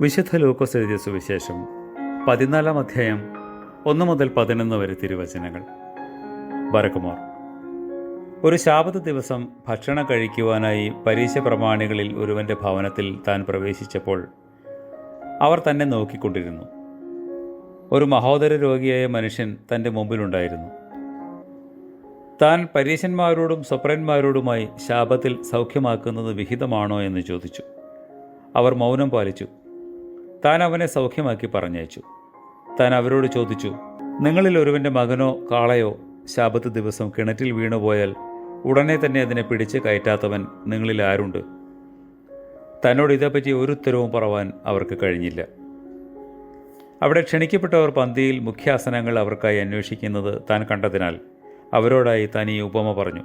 വിശുദ്ധ ലൂക്കോസ് എഴുതിയ സുവിശേഷം പതിനാലാം അധ്യായം ഒന്ന് മുതൽ പതിനൊന്ന് വരെ തിരുവചനങ്ങൾ. ബരക്കുമാർ ഒരു ശാപത ദിവസം ഭക്ഷണം കഴിക്കുവാനായി പരീശ പ്രമാണികളിൽ ഒരുവന്റെ ഭവനത്തിൽ താൻ പ്രവേശിച്ചപ്പോൾ അവർ തന്നെ നോക്കിക്കൊണ്ടിരുന്നു. ഒരു മഹോദര രോഗിയായ മനുഷ്യൻ തന്റെ മുമ്പിലുണ്ടായിരുന്നു. താൻ പരീശന്മാരോടും സ്വപ്രന്മാരോടുമായി ശാപത്തിൽ സൗഖ്യമാക്കുന്നത് വിഹിതമാണോ എന്ന് ചോദിച്ചു. അവർ മൗനം പാലിച്ചു. താൻ അവനെ സൗഖ്യമാക്കി പറഞ്ഞയച്ചു. താൻ അവരോട് ചോദിച്ചു നിങ്ങളിൽ ഒരുവന്റെ മകനോ കാളയോ ശാപത്ത് ദിവസം കിണറ്റിൽ വീണുപോയാൽ ഉടനെ തന്നെ അതിനെ പിടിച്ച് കയറ്റാത്തവൻ നിങ്ങളിൽ ആരുണ്ട്? തന്നോട് ഇതേപ്പറ്റി ഒരു ഉത്തരവും പറവാൻ അവർക്ക് കഴിഞ്ഞില്ല. അവിടെ ക്ഷണിക്കപ്പെട്ടവർ പന്തിയിൽ മുഖ്യാസനങ്ങൾ അവർക്കായി അന്വേഷിക്കുന്നത് താൻ കണ്ടതിനാൽ അവരോടായി താൻ ഈ ഉപമ പറഞ്ഞു.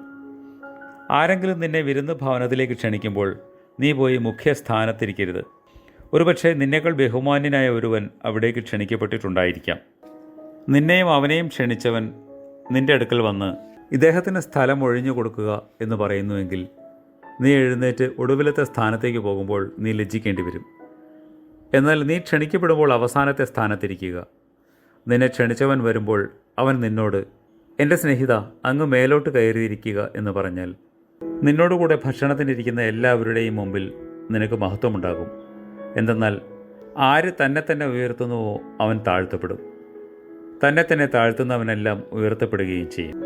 ആരെങ്കിലും നിന്നെ വിരുന്ന് ഭവനത്തിലേക്ക് ക്ഷണിക്കുമ്പോൾ നീ പോയി മുഖ്യ സ്ഥാനത്തിരിക്കരുത് ഒരുപക്ഷെ നിന്നേക്കാൾ ബഹുമാന്യനായ ഒരുവൻ അവിടേക്ക് ക്ഷണിക്കപ്പെട്ടിട്ടുണ്ടായിരിക്കാം. നിന്നെയും അവനെയും ക്ഷണിച്ചവൻ നിന്റെ അടുക്കൽ വന്ന് ഇദ്ദേഹത്തിന് സ്ഥലം ഒഴിഞ്ഞു കൊടുക്കുക എന്ന് പറയുന്നുവെങ്കിൽ നീ എഴുന്നേറ്റ് ഒടുവിലത്തെ സ്ഥാനത്തേക്ക് പോകുമ്പോൾ നീ ലജ്ജിക്കേണ്ടി വരും. എന്നാൽ നീ ക്ഷണിക്കപ്പെടുമ്പോൾ അവസാനത്തെ സ്ഥാനത്തിരിക്കുക. നിന്നെ ക്ഷണിച്ചവൻ വരുമ്പോൾ അവൻ നിന്നോട് എന്റെ സ്നേഹിത അങ്ങ് മേലോട്ട് കയറിയിരിക്കുക എന്ന് പറഞ്ഞാൽ നിന്നോടുകൂടെ ഭക്ഷണത്തിനിരിക്കുന്ന എല്ലാവരുടെയും മുമ്പിൽ നിനക്ക് മഹത്വമുണ്ടാകും. എന്തെന്നാൽ ആര് തന്നെ തന്നെ ഉയർത്തുന്നുവോ അവൻ താഴ്ത്തപ്പെടും. തന്നെ തന്നെ താഴ്ത്തുന്നവനെല്ലാം ഉയർത്തപ്പെടുകയും ചെയ്യും.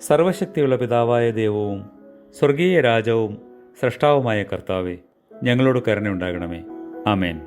സർവശക്തിയുള്ള പിതാവായ ദൈവവും സ്വർഗീയ രാജാവും സൃഷ്ടാവുമായ കർത്താവെ ഞങ്ങളോട് കരുണയുണ്ടാകണമേ. ആമേൻ.